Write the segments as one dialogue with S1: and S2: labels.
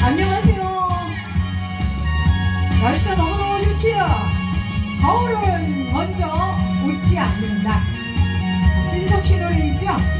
S1: 안녕하세요. 날씨가 너무너무 좋지요. 거울은 먼저 웃지 않는다. 진석 씨 노래이죠?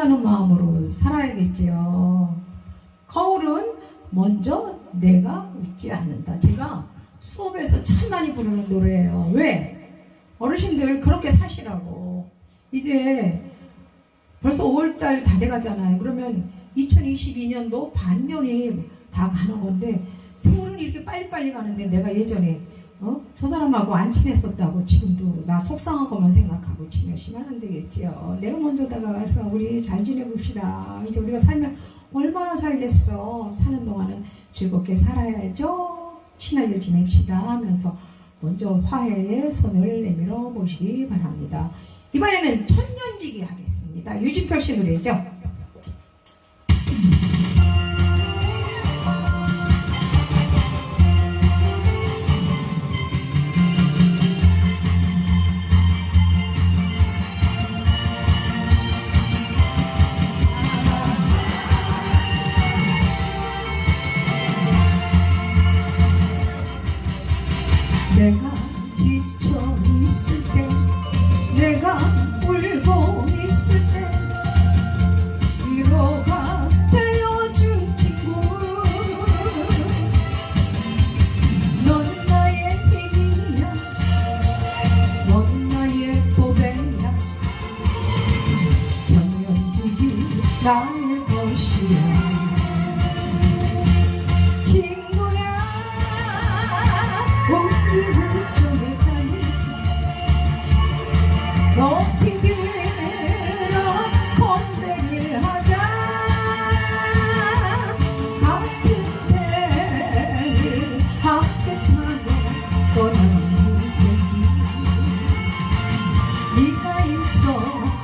S1: 다가가는 마음으로 살아야겠지요. 거울은 먼저 내가 웃지 않는다. 제가 수업에서 참 많이 부르는 노래예요. 왜? 어르신들 그렇게 사시라고. 이제 벌써 5월달 다 돼가잖아요. 그러면 2022년도 반년이 다 가는 건데 세월은 이렇게 빨리빨리 가는데 내가 예전에 어? 저 사람하고 안 친했었다고 지금도 나 속상한 것만 생각하고 지내시면 안 되겠지요. 내가 먼저 다가가서 우리 잘 지내봅시다. 이제 우리가 살면 얼마나 살겠어. 사는 동안은 즐겁게 살아야죠. 친하게 지냅시다 하면서 먼저 화해의 손을 내밀어 보시기 바랍니다. 이번에는 천년지기 하겠습니다. 유진표 씨 노래죠.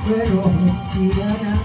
S1: 외롭지 않아.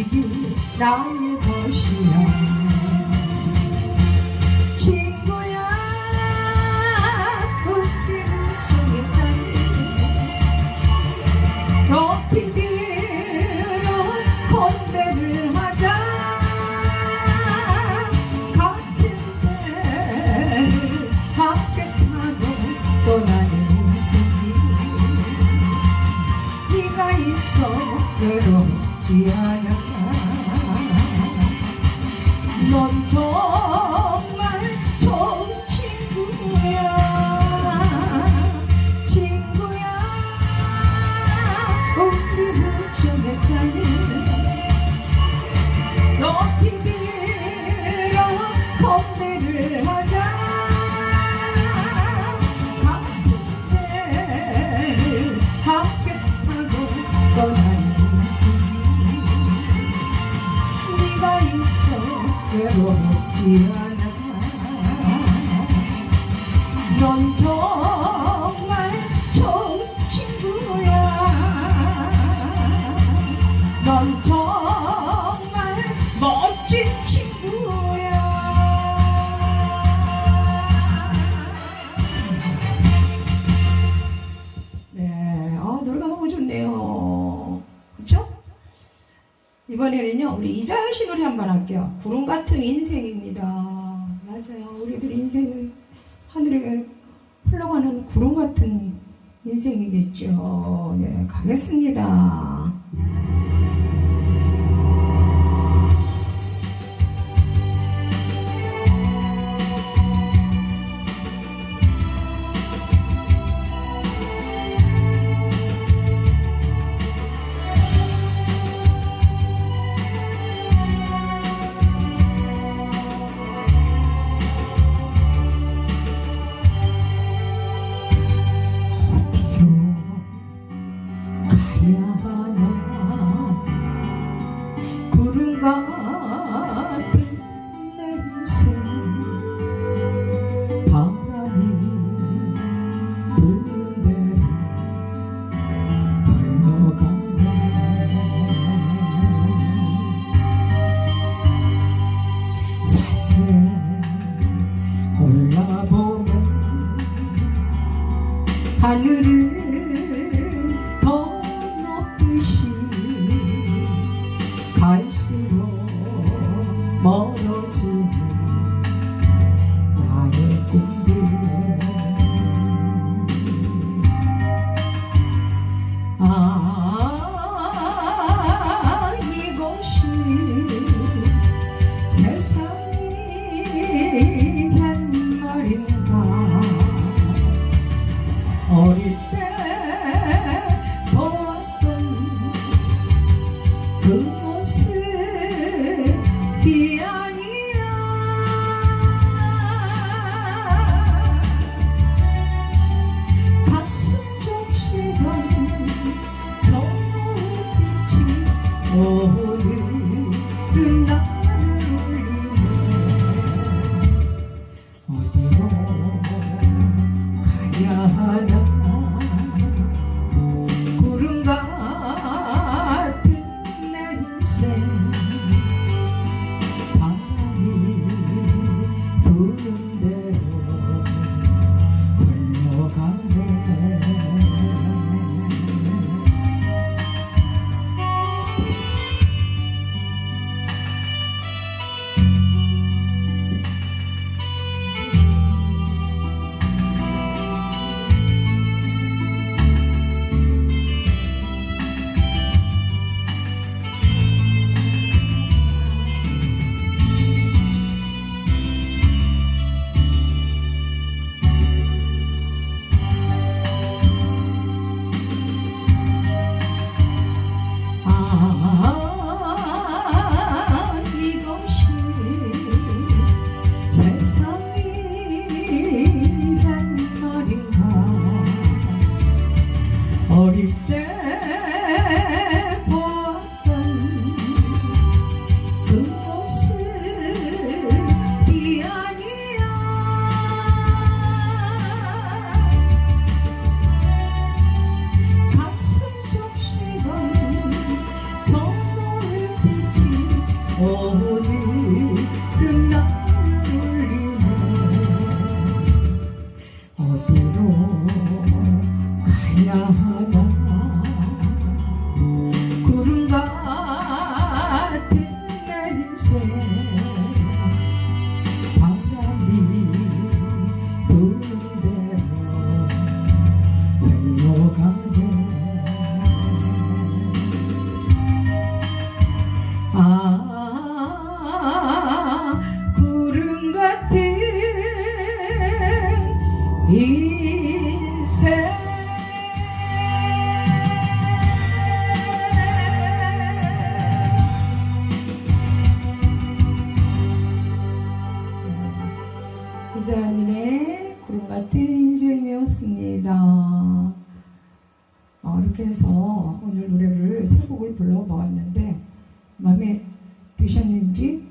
S1: 지식이 나의 것이야. 친구야 높이 들어 건배를 하자. 같은 배를 함께 타고 떠나는 새끼 네가 있어 외롭지 않아. not 클래식을 한번 할게요. 구름 같은 인생입니다. 맞아요. 우리들 인생은 하늘에 흘러가는 구름 같은 인생이겠죠. 네, 가겠습니다. Oh. 아, 이제 아님의 구름 같은 인생이었습니다. 어, 이렇게 해서 오늘 노래를 세 곡을 불러보았는데 마음에 드셨는지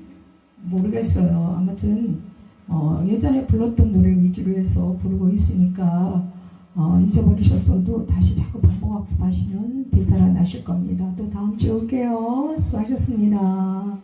S1: 모르겠어요. 아무튼 어, 예전에 불렀던 노래 위주로 해서 부르고 있으니까 어, 잊어버리셨어도 다시 자꾸 반복 학습하시면 되살아나실 겁니다. 또 다음 주에 올게요. 수고하셨습니다.